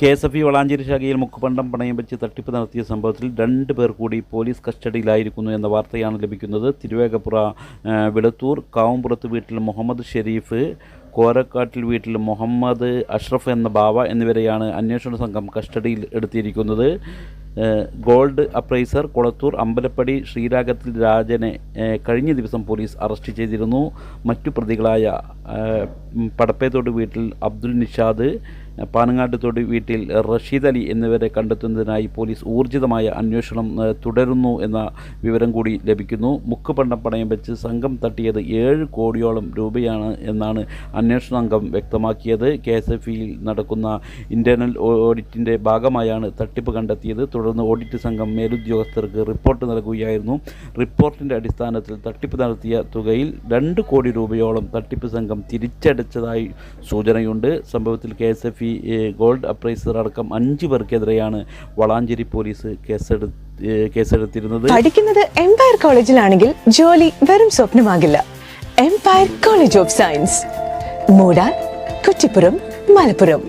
K S F E Valanchery ശാഖയിൽ മുക്കുപണ്ടം പണയം വെച്ച് തട്ടിപ്പ് നടത്തിയ സംഭവത്തിൽ രണ്ട് പേർ കൂടി പോലീസ് കസ്റ്റഡിയിലായിരിക്കുന്നു എന്ന വാർത്തയാണ് ലഭിക്കുന്നത്. തിരുവേഗപ്പുറ വിളത്തൂർ കാവുംപുറത്ത് വീട്ടിൽ മുഹമ്മദ് ഷെരീഫ് കോരക്കാട്ടിൽ വീട്ടിൽ മുഹമ്മദ് അഷ്റഫ് എന്ന ബാവ എന്നിവരെയാണ് അന്വേഷണ സംഘം കസ്റ്റഡിയിൽ എടുത്തിരിക്കുന്നത്. ഗോൾഡ് അപ്രൈസർ കൊളത്തൂർ അമ്പലപ്പടി ശ്രീരാഗത്തിൽ രാജനെ കഴിഞ്ഞ ദിവസം പോലീസ് അറസ്റ്റ് ചെയ്തിരുന്നു. മറ്റു പ്രതികളായ പടപ്പേത്തോട് വീട്ടിൽ അബ്ദുൽ നിഷാദ് പാനങ്ങാട്ടുത്തോട് വീട്ടിൽ റഷീദ് അലി എന്നിവരെ കണ്ടെത്തുന്നതിനായി പോലീസ് ഊർജിതമായ അന്വേഷണം തുടരുന്നു എന്ന വിവരം കൂടി ലഭിക്കുന്നു. മുക്കുപണ്ടം പണയം വെച്ച് സംഘം തട്ടിയത് ഏഴ് കോടിയോളം രൂപയാണ് എന്നാണ് അന്വേഷണ സംഘം വ്യക്തമാക്കിയത്. കെ എസ് എഫ് ഇയിൽ നടക്കുന്ന ഇന്റേണൽ ഓഡിറ്റിന്റെ ഭാഗമായാണ് തട്ടിപ്പ് കണ്ടെത്തിയത്. തുടർന്ന് ഓഡിറ്റ് സംഘം മേലുദ്യോഗസ്ഥർക്ക് റിപ്പോർട്ട് നൽകുകയായിരുന്നു. റിപ്പോർട്ടിന്റെ അടിസ്ഥാനത്തിൽ തട്ടിപ്പ് നടത്തിയ തുകയിൽ രണ്ട് കോടി രൂപയോളം തട്ടിപ്പ് സംഘം തിരിച്ചടച്ചതായി സൂചനയുണ്ട്. സംഭവത്തിൽ K S F E gold appraiser അടക്കം അഞ്ച് പേർക്കെതിരെയാണ് വളാഞ്ചേരി പോലീസ് കേസെടുത്തിരുന്നത്. പഠിക്കുന്നത് എംപയർ കോളേജിലാണെങ്കിൽ ജോലി വെറും സ്വപ്നമാകില്ല. എംപയർ കോളേജ് ഓഫ് സയൻസ് മൂടാൻ കുറ്റിപ്പുറം മലപ്പുറം.